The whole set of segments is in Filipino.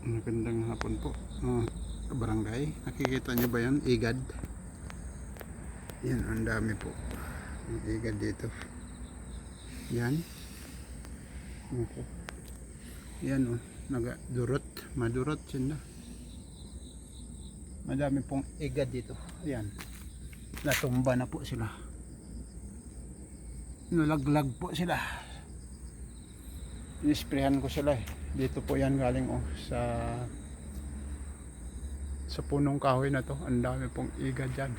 Magandang hapon po. Uh, barangay. Nakikita niyo ba yan? Igad. Yan, ang dami po. Ang igad dito. Yan. Yan o. Oh, nagadurot. Madurot sila. Madami pong igad dito. Yan. Natumba na po sila. Nalaglag po sila. Inisprehan ko sila eh. Dito po yan galing oh sa sa punong kahoy na to. Ang dami pong iga dyan.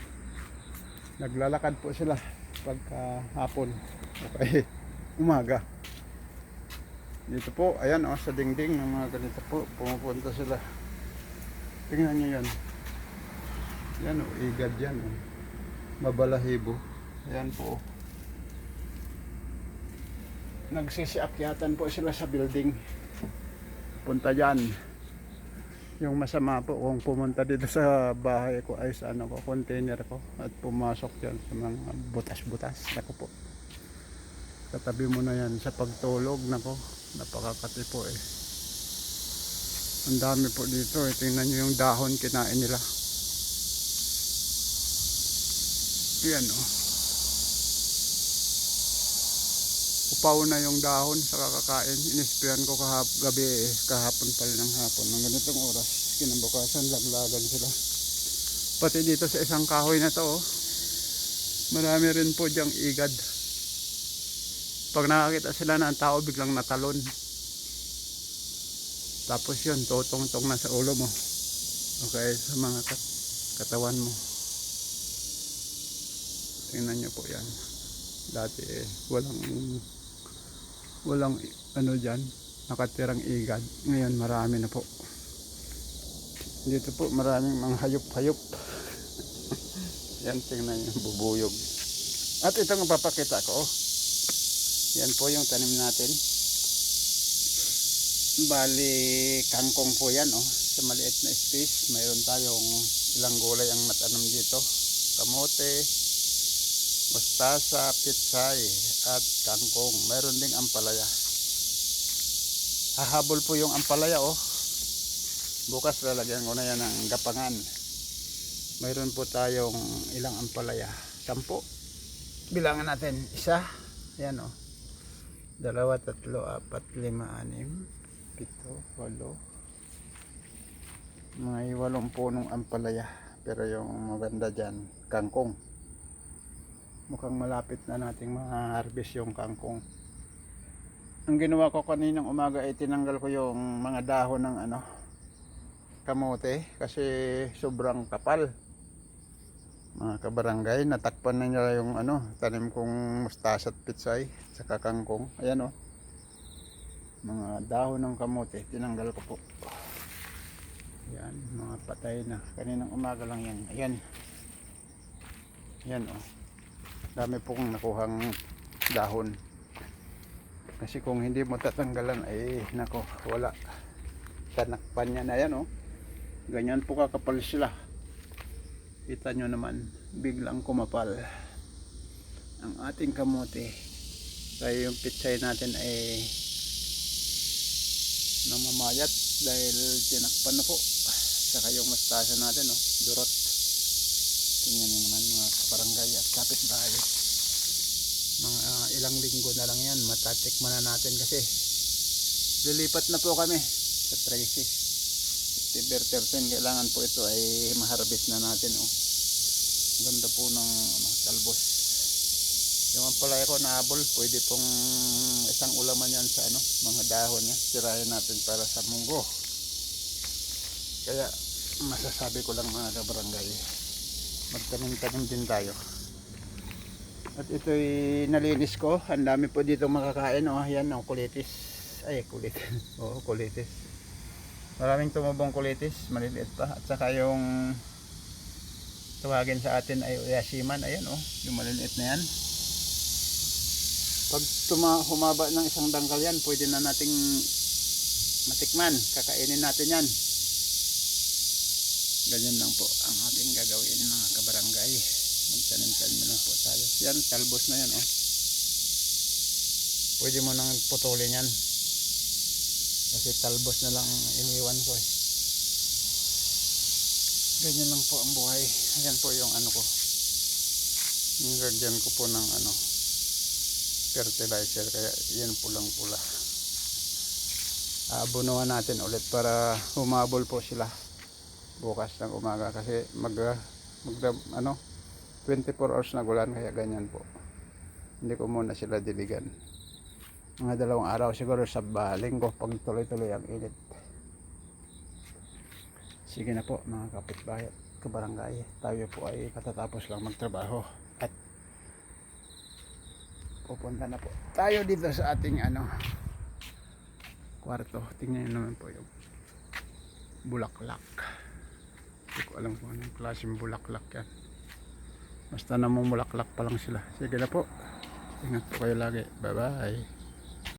Naglalakad po sila pagka hapon. Okay. Umaga. Dito po, ayan oh, sa dingding ng mga ganito po, pumupunta sila. Tingnan nyo yan. Yan oh, igad yan oh. Mabalahibo. Ayan po oh nagsisiakyatan po sila sa building. Punta dyan. Yung masama po kung pumunta dito sa bahay ko ay sa ano ko, container ko at pumasok dyan sa mga butas-butas. Ako po. Katabi mo na yan sa pagtulog. Nako napakakati po eh. Ang dami po dito eh. tingnan nyo yung dahon kinain nila. Yan oh upaw na yung dahon sa kakakain. Inisprayan ko kahap, gabi eh, kahapon pala ng hapon. Ng ganitong oras, kinabukasan, laglagan sila. Pati dito sa isang kahoy na to, oh, marami rin po diyang igad. Pag nakakita sila ng tao, biglang natalon. Tapos yun, tutong-tong na sa ulo mo. Okay, sa mga kat katawan mo. Tingnan nyo po yan. Dati eh, walang walang ano dyan nakatirang igad ngayon marami na po. Dito po maraming mga hayop-hayop. Yan tingnan nyo bubuyog. At ito ang papakita ko oh. yan po yung tanim natin. Bali kangkong po yan oh. Sa maliit na space mayroon tayong ilang gulay ang natanim dito. Kamote mustasa, pitsay at kangkong. Meron ding ampalaya. Hahabol po yung ampalaya oh. Bukas lalagyan ko na yan ng gapangan. Mayroon po tayong ilang ampalaya. Sampo. Bilangan natin. Isa. Yan oh. Dalawa, tatlo, apat, lima, anim, pito, walo. Mga walong punong ampalaya. Pero yung maganda dyan, kangkong mukhang malapit na nating ma-harvest yung kangkong. Ang ginawa ko kaninang umaga ay tinanggal ko yung mga dahon ng ano kamote kasi sobrang kapal. Mga kabarangay natakpan na nila yung ano tanim kong mustasa at pitsay sa kangkong. Ayan o oh. mga dahon ng kamote tinanggal ko po. Yan mga patay na. Kaninang umaga lang yan. Ayan. Yan o oh dami pong nakuhang dahon. Kasi kung hindi mo tatanggalan ay nako wala. Tanakpan niya na yan oh. Ganyan po kakapal sila. Kita nyo naman biglang kumapal. Ang ating kamote kaya yung pitsay natin ay namamayat dahil tinakpan na po. Saka yung mustasa natin oh durot. Tingnan nyo naman mga kabarangay at kapitbahay. Mga uh, ilang linggo na lang yan matatikman na natin kasi lilipat na po kami sa Tracy September 13 kailangan po ito ay maharbis na natin oh. ganda po ng ano, talbos. Yung ampalaya ko naabol pwede pong isang ulaman yan sa ano, mga dahon niya. Sirahin natin para sa munggo. Kaya masasabi ko lang mga kabarangay magtanim-tanim din tayo. At ito'y nalinis ko. Ang dami po dito makakain. Oh yan oh kulitis. Ay kulitis. Oh kulitis. Maraming tumubong kulitis. Maliliit pa. At saka yung tawagin sa atin ay uyasiman. Ayan oh yung maliliit na yan. Pag tuma humaba ng isang dangkal yan pwede na nating matikman. Kakainin natin yan ganyan lang po ang ating gagawin mga kabarangay magtanim-tanim lang po tayo yan talbos na yan oh pwede mo nang putulin yan Kasi talbos na lang iniwan ko eh. Ganyan lang po ang buhay. Ayan po yung ano ko. Nilagyan ko po ng ano fertilizer kaya yan pulang pula. Aabunuhan natin ulit para humabol po sila bukas ng umaga kasi mag, mag ano 24 hours na gulan kaya ganyan po. Hindi ko muna sila diligan. Mga dalawang araw siguro sa linggo pag tuloy-tuloy ang init. Sige na po mga kapitbahay kabarangay. Tayo po ay katatapos lang magtrabaho at pupunta na po tayo dito sa ating ano kwarto. Tingnan naman po yung bulaklak. Hindi ko alam kung anong klaseng bulaklak yan. Basta namang bulaklak pa lang sila. Sige na po. Ingat po kayo lagi. Bye bye.